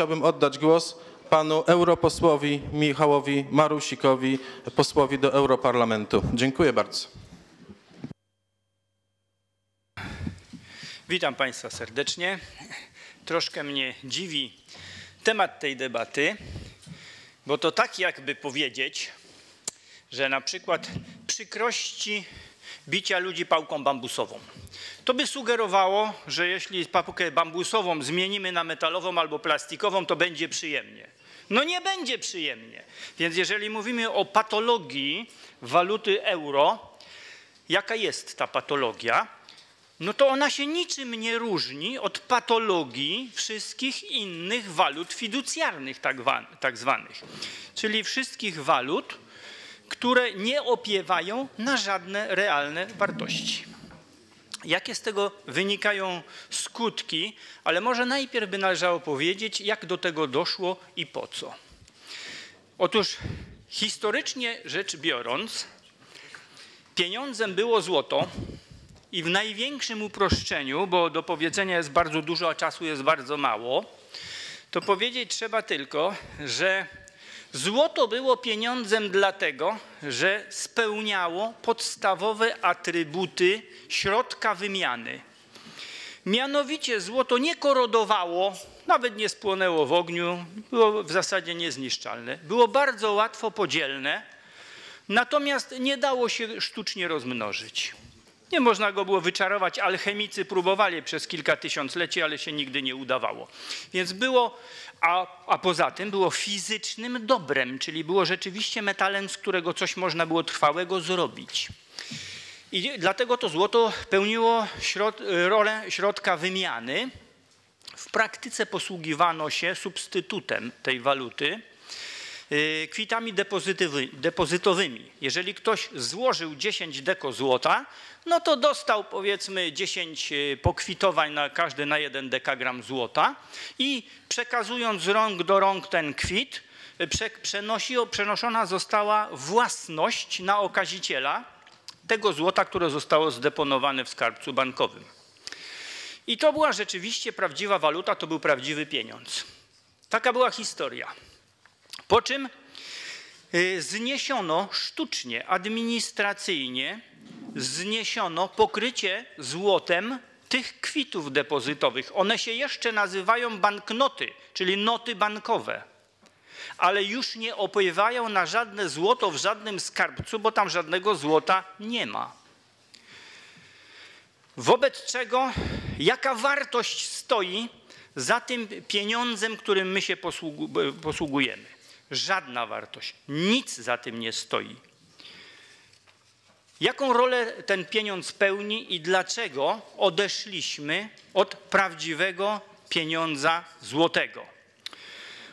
chciałbym oddać głos panu europosłowi Michałowi Marusikowi, posłowi do Europarlamentu. Dziękuję bardzo. Witam Państwa serdecznie. Troszkę mnie dziwi temat tej debaty, bo to tak jakby powiedzieć, że na przykład przykrości bicia ludzi pałką bambusową. To by sugerowało, że jeśli pałkę bambusową zmienimy na metalową albo plastikową, to będzie przyjemnie. No nie będzie przyjemnie. Więc jeżeli mówimy o patologii waluty euro, jaka jest ta patologia? No to ona się niczym nie różni od patologii wszystkich innych walut fiducjarnych, tak, tak zwanych, czyli wszystkich walut, które nie opiewają na żadne realne wartości. Jakie z tego wynikają skutki, ale może najpierw by należało powiedzieć, jak do tego doszło i po co. Otóż historycznie rzecz biorąc, pieniądzem było złoto i w największym uproszczeniu, bo do powiedzenia jest bardzo dużo, a czasu jest bardzo mało, to powiedzieć trzeba tylko, że Złoto było pieniądzem dlatego, że spełniało podstawowe atrybuty środka wymiany. Mianowicie złoto nie korodowało, nawet nie spłonęło w ogniu, było w zasadzie niezniszczalne. Było bardzo łatwo podzielne, natomiast nie dało się sztucznie rozmnożyć. Nie można go było wyczarować. Alchemicy próbowali przez kilka tysiącleci, ale się nigdy nie udawało. Więc było, a, a poza tym było fizycznym dobrem, czyli było rzeczywiście metalem, z którego coś można było trwałego zrobić. I dlatego to złoto pełniło środ, rolę środka wymiany. W praktyce posługiwano się substytutem tej waluty, kwitami depozytowymi. Jeżeli ktoś złożył 10 deko złota, no to dostał powiedzmy 10 e, pokwitowań na każdy na jeden dekagram złota i przekazując z rąk do rąk ten kwit, przenosi, przenoszona została własność na okaziciela tego złota, które zostało zdeponowane w skarbcu bankowym. I to była rzeczywiście prawdziwa waluta, to był prawdziwy pieniądz. Taka była historia. Po czym e, zniesiono sztucznie, administracyjnie zniesiono pokrycie złotem tych kwitów depozytowych. One się jeszcze nazywają banknoty, czyli noty bankowe, ale już nie opływają na żadne złoto w żadnym skarbcu, bo tam żadnego złota nie ma. Wobec czego, jaka wartość stoi za tym pieniądzem, którym my się posługujemy? Żadna wartość, nic za tym nie stoi. Jaką rolę ten pieniądz pełni i dlaczego odeszliśmy od prawdziwego pieniądza złotego?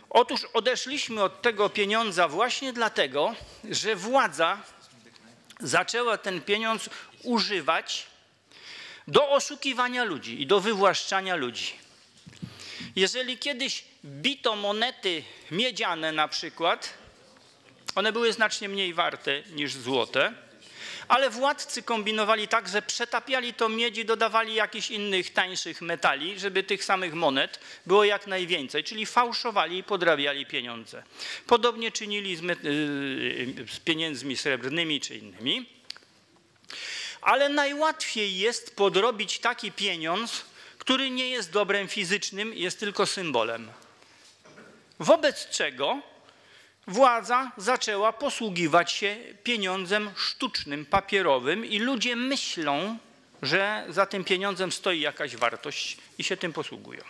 Otóż odeszliśmy od tego pieniądza właśnie dlatego, że władza zaczęła ten pieniądz używać do oszukiwania ludzi i do wywłaszczania ludzi. Jeżeli kiedyś bito monety miedziane na przykład, one były znacznie mniej warte niż złote, ale władcy kombinowali tak, że przetapiali to miedzi, dodawali jakichś innych tańszych metali, żeby tych samych monet było jak najwięcej, czyli fałszowali i podrabiali pieniądze. Podobnie czynili z, y, z pieniędzmi srebrnymi czy innymi. Ale najłatwiej jest podrobić taki pieniądz, który nie jest dobrem fizycznym, jest tylko symbolem. Wobec czego władza zaczęła posługiwać się pieniądzem sztucznym, papierowym i ludzie myślą, że za tym pieniądzem stoi jakaś wartość i się tym posługują.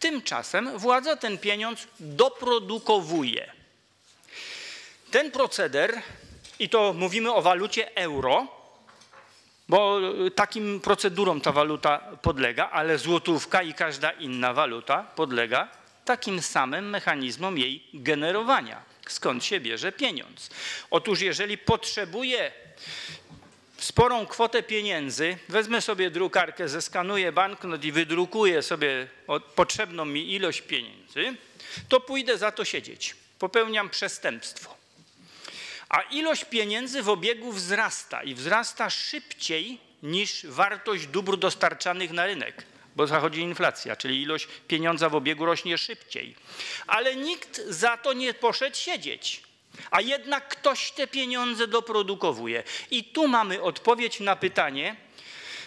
Tymczasem władza ten pieniądz doprodukowuje. Ten proceder, i to mówimy o walucie euro, bo takim procedurom ta waluta podlega, ale złotówka i każda inna waluta podlega takim samym mechanizmom jej generowania skąd się bierze pieniądz. Otóż jeżeli potrzebuję sporą kwotę pieniędzy, wezmę sobie drukarkę, zeskanuję banknot i wydrukuję sobie potrzebną mi ilość pieniędzy, to pójdę za to siedzieć. Popełniam przestępstwo. A ilość pieniędzy w obiegu wzrasta i wzrasta szybciej niż wartość dóbr dostarczanych na rynek, bo zachodzi inflacja, czyli ilość pieniądza w obiegu rośnie szybciej. Ale nikt za to nie poszedł siedzieć. A jednak ktoś te pieniądze doprodukowuje. I tu mamy odpowiedź na pytanie,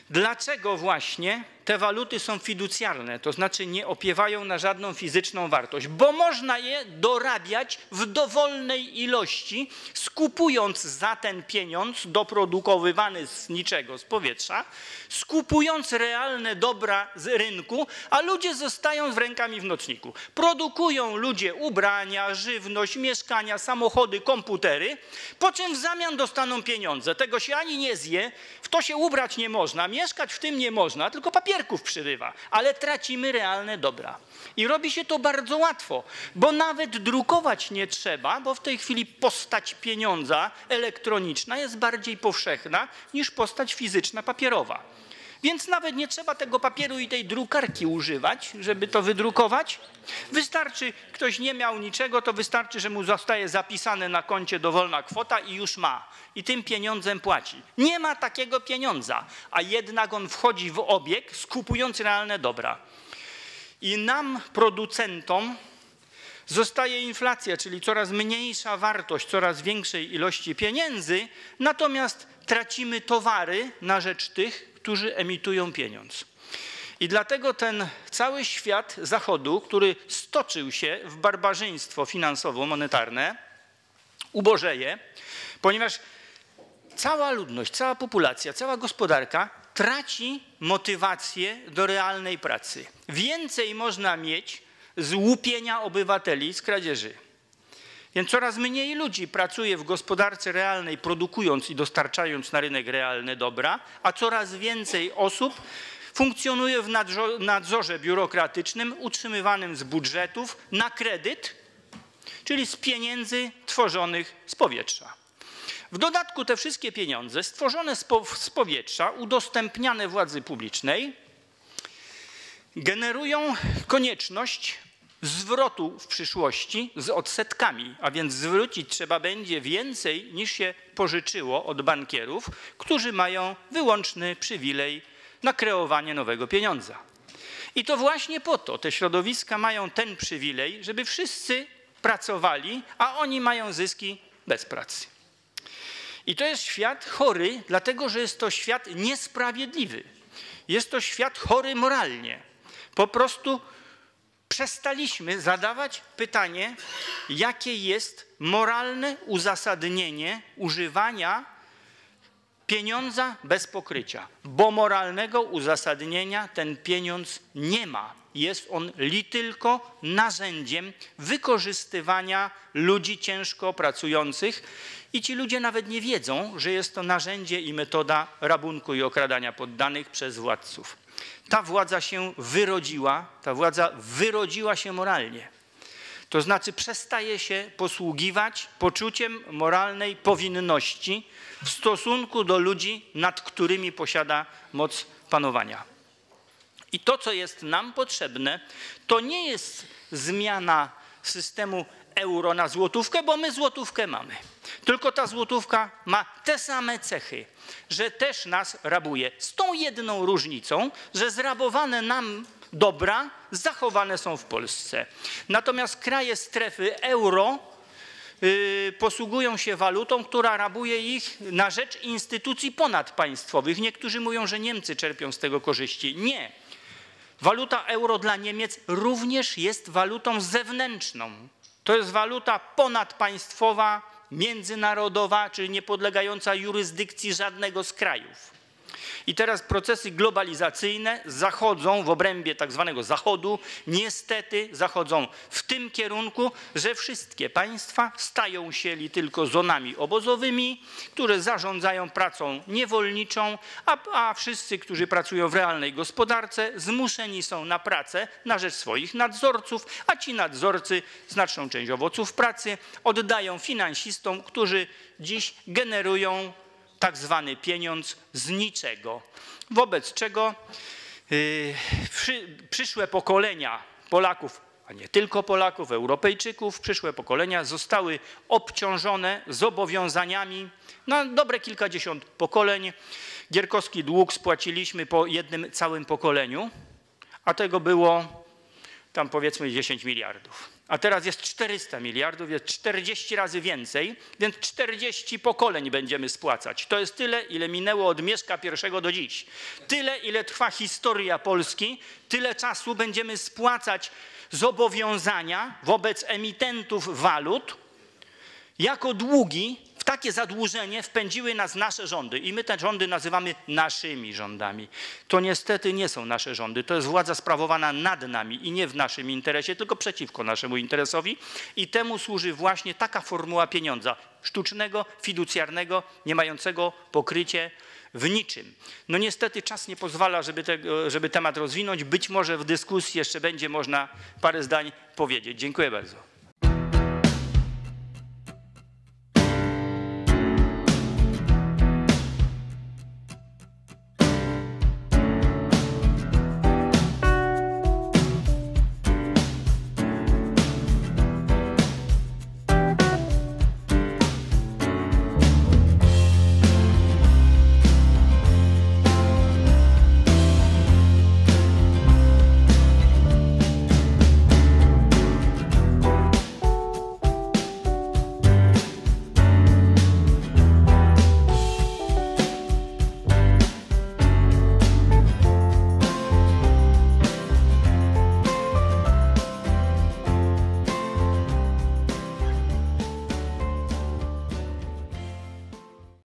dlaczego właśnie te waluty są fiducjarne, to znaczy nie opiewają na żadną fizyczną wartość, bo można je dorabiać w dowolnej ilości, skupując za ten pieniądz doprodukowywany z niczego, z powietrza, skupując realne dobra z rynku, a ludzie zostają z rękami w nocniku. Produkują ludzie ubrania, żywność, mieszkania, samochody, komputery, po czym w zamian dostaną pieniądze. Tego się ani nie zje, w to się ubrać nie można, mieszkać w tym nie można, tylko papier papierków przyrywa, ale tracimy realne dobra. I robi się to bardzo łatwo, bo nawet drukować nie trzeba, bo w tej chwili postać pieniądza elektroniczna jest bardziej powszechna niż postać fizyczna papierowa. Więc nawet nie trzeba tego papieru i tej drukarki używać, żeby to wydrukować. Wystarczy, ktoś nie miał niczego, to wystarczy, że mu zostaje zapisane na koncie dowolna kwota i już ma. I tym pieniądzem płaci. Nie ma takiego pieniądza, a jednak on wchodzi w obieg, skupując realne dobra. I nam, producentom, zostaje inflacja, czyli coraz mniejsza wartość, coraz większej ilości pieniędzy, natomiast tracimy towary na rzecz tych, którzy emitują pieniądz. I dlatego ten cały świat Zachodu, który stoczył się w barbarzyństwo finansowo-monetarne, ubożeje, ponieważ cała ludność, cała populacja, cała gospodarka traci motywację do realnej pracy. Więcej można mieć z łupienia obywateli, z kradzieży. Więc coraz mniej ludzi pracuje w gospodarce realnej, produkując i dostarczając na rynek realne dobra, a coraz więcej osób funkcjonuje w nadzorze biurokratycznym utrzymywanym z budżetów na kredyt, czyli z pieniędzy tworzonych z powietrza. W dodatku te wszystkie pieniądze stworzone z powietrza, udostępniane władzy publicznej, generują konieczność zwrotu w przyszłości z odsetkami, a więc zwrócić trzeba będzie więcej niż się pożyczyło od bankierów, którzy mają wyłączny przywilej na kreowanie nowego pieniądza. I to właśnie po to te środowiska mają ten przywilej, żeby wszyscy pracowali, a oni mają zyski bez pracy. I to jest świat chory, dlatego że jest to świat niesprawiedliwy. Jest to świat chory moralnie. Po prostu przestaliśmy zadawać pytanie, jakie jest moralne uzasadnienie używania pieniądza bez pokrycia, bo moralnego uzasadnienia ten pieniądz nie ma. Jest on li tylko narzędziem wykorzystywania ludzi ciężko pracujących. I ci ludzie nawet nie wiedzą, że jest to narzędzie i metoda rabunku i okradania poddanych przez władców ta władza się wyrodziła, ta władza wyrodziła się moralnie. To znaczy przestaje się posługiwać poczuciem moralnej powinności w stosunku do ludzi, nad którymi posiada moc panowania. I to, co jest nam potrzebne, to nie jest zmiana systemu euro na złotówkę, bo my złotówkę mamy. Tylko ta złotówka ma te same cechy, że też nas rabuje. Z tą jedną różnicą, że zrabowane nam dobra zachowane są w Polsce. Natomiast kraje strefy euro yy, posługują się walutą, która rabuje ich na rzecz instytucji ponadpaństwowych. Niektórzy mówią, że Niemcy czerpią z tego korzyści. Nie. Waluta euro dla Niemiec również jest walutą zewnętrzną. To jest waluta ponadpaństwowa, międzynarodowa, czyli niepodlegająca jurysdykcji żadnego z krajów. I teraz procesy globalizacyjne zachodzą w obrębie tak zwanego Zachodu, niestety zachodzą w tym kierunku, że wszystkie państwa stają się li tylko zonami obozowymi, które zarządzają pracą niewolniczą, a, a wszyscy, którzy pracują w realnej gospodarce, zmuszeni są na pracę na rzecz swoich nadzorców, a ci nadzorcy znaczną część owoców pracy oddają finansistom, którzy dziś generują tak zwany pieniądz z niczego. Wobec czego yy, przy, przyszłe pokolenia Polaków, a nie tylko Polaków, Europejczyków, przyszłe pokolenia zostały obciążone zobowiązaniami na dobre kilkadziesiąt pokoleń. Gierkowski dług spłaciliśmy po jednym całym pokoleniu. a tego było tam powiedzmy 10 miliardów. A teraz jest 400 miliardów, jest 40 razy więcej, więc 40 pokoleń będziemy spłacać. To jest tyle, ile minęło od Mieszka I do dziś. Tyle, ile trwa historia Polski, tyle czasu będziemy spłacać zobowiązania wobec emitentów walut, jako długi w takie zadłużenie wpędziły nas nasze rządy i my te rządy nazywamy naszymi rządami. To niestety nie są nasze rządy, to jest władza sprawowana nad nami i nie w naszym interesie, tylko przeciwko naszemu interesowi i temu służy właśnie taka formuła pieniądza sztucznego, fiducjarnego, nie mającego pokrycie w niczym. No niestety czas nie pozwala, żeby, tego, żeby temat rozwinąć. Być może w dyskusji jeszcze będzie można parę zdań powiedzieć. Dziękuję bardzo.